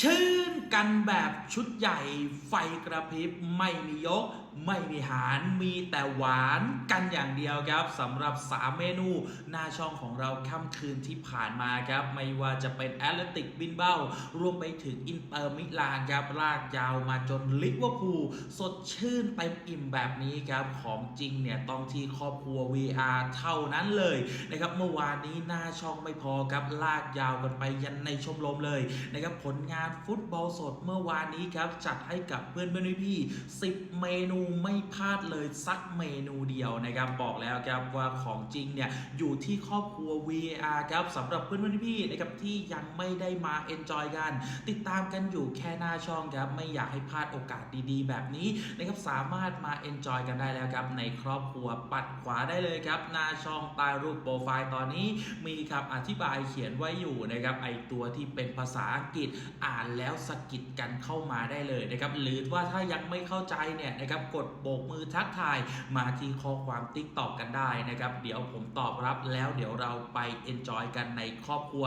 ชื่นกันแบบชุดใหญ่ไฟกระพริบไม่มียก ไม่มีหารมีแต่หวานกันอย่างเดียวครับสำหรับ 3 เมนูหน้าช่องของเราค่ำคืนที่ผ่านมาครับ ไม่ว่าจะเป็นแอตเลติกบินเบ้ารวมไปถึงอินเตอร์มิลานครับลากยาวมาจนลิเวอร์พูลสดชื่นเต็มอิ่มแบบนี้ครับของจริงเนี่ยต้องที่ครอบครัว VR เท่านั้นเลยนะครับเมื่อวานนี้หน้าช่องไม่พอครับลากยาวกันไปยันในชมรมเลยนะครับผลงานฟุตบอลสดเมื่อวานนี้ครับจัดให้กับเพื่อนเพื่อนพี่ๆ10 เมนูไม่พลาดเลยสักเมนูเดียวนะครับบอกแล้วครับว่าของจริงเนี่ยอยู่ที่ครอบครัว VR ครับสำหรับเพื่อนเพื่อนพี่นะครับที่ยังไม่ได้มาเอนจอยกัน ติดตามกันอยู่แค่หน้าช่องครับไม่อยากให้พลาดโอกาสดีๆ แบบนี้นะครับสามารถมาเอนจอยกันได้แล้วครับในครอบครัวปัดขวาได้เลยครับหน้าช่องใต้รูปโปรไฟล์ตอนนี้มีคำอธิบายเขียนไว้อยู่นะครับไอตัวที่เป็นภาษาอังกฤษอ่านแล้วสะกิดกันเข้ามาได้เลยนะครับหรือว่าถ้ายังไม่เข้าใจเนี่ยนะครับกดโบกมือทักทายมาที่ข้อความติ๊กตอกกันได้นะครับ เดี๋ยวผมตอบรับแล้วเดี๋ยวเราไปเอนจอยกันในครอบครัว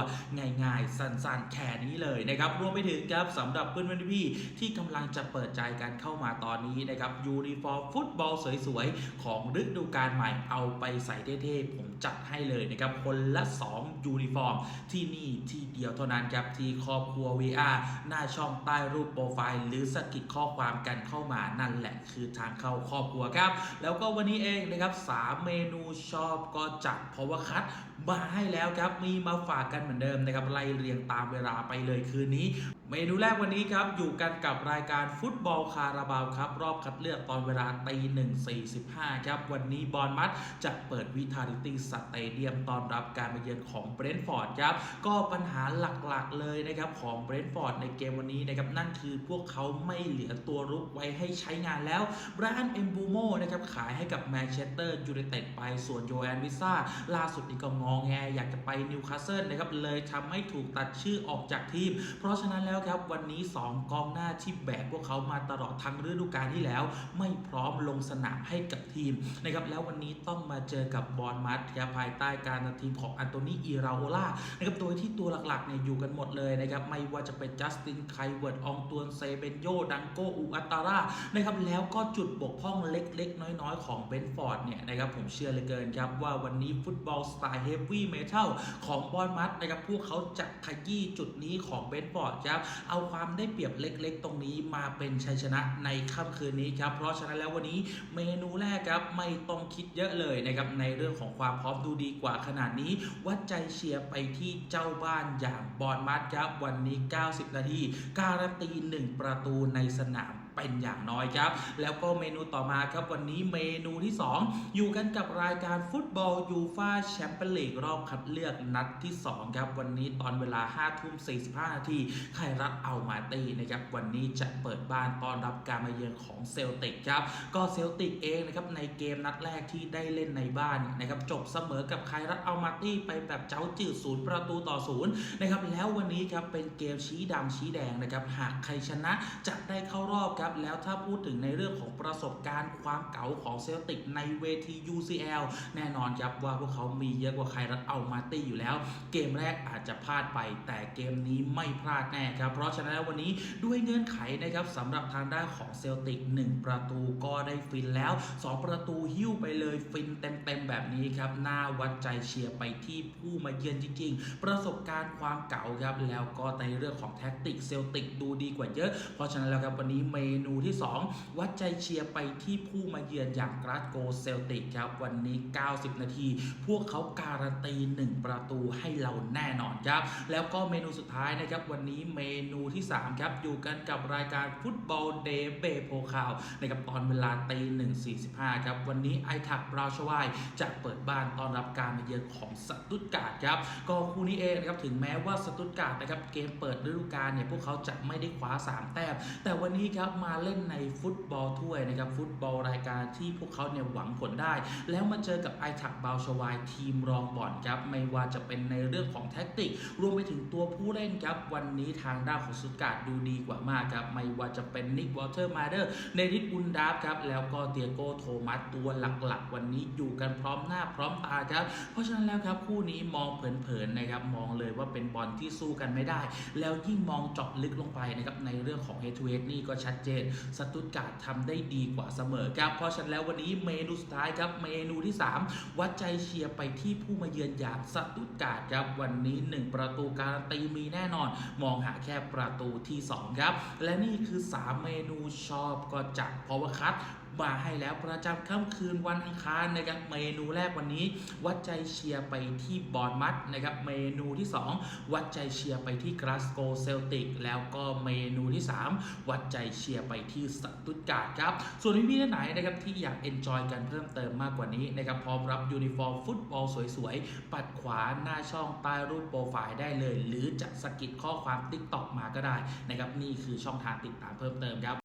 ง่ายๆ สั้นๆแค่นี้เลยนะครับ รวมไปถึงครับสำหรับเพื่อนๆพี่ๆที่กำลังจะเปิดใจกันเข้ามาตอนนี้นะครับยูนิฟอร์มฟุตบอลสวยๆ ของฤดูกาลใหม่เอาไปใส่เท่ๆผม จัดให้เลยนะครับ คนละ 2 ยูนิฟอร์ม ที่นี่ที่เดียวเท่านั้นครับ ที่ครอบครัว VR หน้าช่องใต้รูปโปรไฟล์ หรือสกิดข้อความกันเข้ามานั่นแหละคือทางเข้าครอบครัวครับ แล้วก็วันนี้เองนะครับสามเมนูชอบก็จัดเพราะว่าคัดมาให้แล้วครับ มีมาฝากกันเหมือนเดิมนะครับ ไล่เรียงตามเวลาไปเลยคืนนี้ เมนูแรกวันนี้ครับ อยู่กันกับรายการฟุตบอลคาราบาวครับ รอบคัดเลือกตอนเวลาตีหนึ่งสี่สิบห้าครับ วันนี้บอลมัดจะเปิดวิทาริตี้สเตเดียมตอนรับการมาเยือนของเบรนท์ฟอร์ดครับก็ปัญหาหลักๆเลยนะครับของเบรนท์ฟอร์ดในเกมวันนี้นะครับนั่นคือพวกเขาไม่เหลือตัวรุกไว้ให้ใช้งานแล้วบรอันเอมบูโมนะครับขายให้กับแมนเชสเตอร์ยูไนเต็ดไปส่วนโยแอนวิซ่าล่าสุดนี้ก็งองแงอยากจะไปนิวคาสเซิลนะครับเลยทำให้ถูกตัดชื่อออกจากทีม เพราะฉะนั้นแล้วครับวันนี้ 2 กองหน้าที่แบกพวกเขามาตลอดทั้งฤดูกาลที่แล้ว ไม่พร้อมลงสนามให้กับทีมนะครับแล้ววันนี้ต้องมาเจอกับบอลมัดครับภายใต้การนำทีมของอันโตนีอีราโอล่านะครับโดยที่ตัวหลักๆเนี่ยอยู่กันหมดเลยนะครับไม่ว่าจะเป็นจัสตินไคเวิร์ดองตวนเซเบนโยดังโกอูอัตตารานะครับแล้วก็จุดบกพร่องเล็ก ๆ น้อยๆ ของเบนฟอร์ดเนี่ยนะครับผมเชื่อเหลือเกินครับว่าวันนี้ฟุตบอลสไตล์เฮฟวี่เมทัลของบอลมัดนะครับพวกเขาจะขยี้จุดนี้ของเบนฟอร์ดครับเอาความได้เปรียบเล็ก ๆ ตรงนี้มาเป็นชัยชนะในค่ำคืนนี้ครับเพราะฉะนั้นแล้ววันนี้เมนูแรกครับไม่ต้องคิดเยอะเลยนะครับในเรื่องของความพร้อมดูดีกว่าขนาดนี้ วัดใจเชียร์ไปที่เจ้าบ้านอย่างบอลมัดครับวันนี้ 90 นาที การันตี 1 ประตูในสนาม เป็นอย่างน้อยครับ แล้วก็เมนูต่อมาครับวันนี้เมนูที่ 2 อยู่กันกับรายการฟุตบอลยูฟาแชมเปี้ยนลีกรอบคัดเลือกนัดที่ 2 ครับ วันนี้ตอนเวลา5ทุ่ม45 นาทีไครัตเอามาตีนะครับ วันนี้จะเปิดบ้านต้อนรับการมาเยือนของเซลติกครับ ก็เซลติกเองนะครับในเกมนัดแรกที่ได้เล่นในบ้านนะครับจบเสมอกับไครัตเอามาตี้ไปแบบเจ้าจืดศูนย์ประตูต่อศูนย์นะครับแล้ววันนี้ครับเป็นเกมชี้ดำชี้แดงนะครับหากใครชนะจะได้เข้ารอบครับแล้วถ้าพูดถึงในเรื่องของประสบการณ์ความเก๋าของเซลติกในเวที UCL แน่นอนครับว่าพวกเขามีเยอะกว่าใครรัฐเอามาตี้อยู่แล้ว เกมแรกอาจจะพลาดไป แต่เกมนี้ไม่พลาดแน่ครับ เพราะฉะนั้นแล้ววันนี้ด้วยเงื่อนไขนะครับสำหรับทางด้านของเซลติก1 ประตูก็ได้ฟินแล้ว 2 ประตูหิ้วไปเลยฟินเต็มๆแบบนี้ครับน่าวัดใจเชียร์ไปที่ผู้มาเยือนจริง ๆ ประสบการณ์ความเก๋าครับแล้วก็ในเรื่องของแท็กติกเซลติกดูดีกว่าเยอะ เพราะฉะนั้นแล้วครับวันนี้เมนูที่ 2 วัดใจเชียร์ไปที่ผู้มาเยือนอย่างกราสโกเซลติกครับวันนี้ 90 นาที พวกเขาการันตี 1 ประตูให้เราแน่นอนครับ แล้วก็เมนูสุดท้ายนะครับ วันนี้เมนูที่ 3 ครับ อยู่กันกับรายการฟุตบอลเดย์เบโพคาวนะครับตอนเวลาตีหนึ่งสี่สิบห้าครับ วันนี้ไอทักบราวชวายจะเปิดบ้านต้อนรับการมาเยือนของสตุตการ์ดครับก็คู่นี้เองนะครับถึงแม้ว่าสตุตการ์ดนะครับเกมเปิดฤดูกาลเนี่ยพวกเขาจะไม่ได้คว้า 3 แต้มแต่วันนี้ครับมมาเล่นในฟุตบอลถ้วยนะครับฟุตบอลรายการที่พวกเขาเนี่ยหวังผลได้ แล้วมาเจอกับไอทักบาวชวายทีมรองบอลครับไม่ว่าจะเป็นในเรื่องของแท็กติก รวมไปถึงตัวผู้เล่นครับวันนี้ทางด้านของสุดการ์ดดูดีกว่ามากครับไม่ว่าจะเป็นนิกวอเตอร์มาเดอร์เนริทบุนดาฟครับแล้วก็เตียโกโทมัสตัวหลักๆ วันนี้อยู่กันพร้อมหน้าพร้อมตาครับเพราะฉะนั้นแล้วครับคู่นี้มองเผินๆนะครับมองเลยว่าเป็นบอลที่สู้กันไม่ได้ แล้วยิ่งมองเจาะลึกลงไปนะครับในเรื่องของ head to head นี่ก็ชัดเจน สตุตการ์ดทำได้ดีกว่าเสมอครับ เพราะฉะนั้นแล้ววันนี้เมนูสุดท้ายครับ เมนูที่ 3 วัดใจเชียร์ไปที่ผู้มาเยือนอย่างสตุตการ์ดครับ วันนี้ 1 ประตูการันตีมีแน่นอน มองหาแค่ประตูที่ 2 ครับ และนี่คือ 3 เมนูชอบก็จัดเพราะว่าคัดมาให้แล้วประจำค่ำคืนวันอังคารนะครับเมนูแรกวันนี้ วัดใจเชียร์ไปที่บอร์นมัดนะครับเมนูที่ 2 วัดใจเชียร์ไปที่กราสโกเซลติกแล้วก็เมนูที่ 3 วัดใจเชียร์ไปที่สตุตการ์ดครับส่วนพี่ๆท่านไหนนะครับที่อยากเอนจอยกันเพิ่มเติมมากกว่านี้นะครับพร้อมรับยูนิฟอร์มฟุตบอลสวยๆ ปัดขวาหน้าช่องใต้รูปโปรไฟล์ได้เลย หรือจะสกิดข้อความติ๊กต็อกมาก็ได้นะครับนี่คือช่องทางติดตามเพิ่มเติมครับ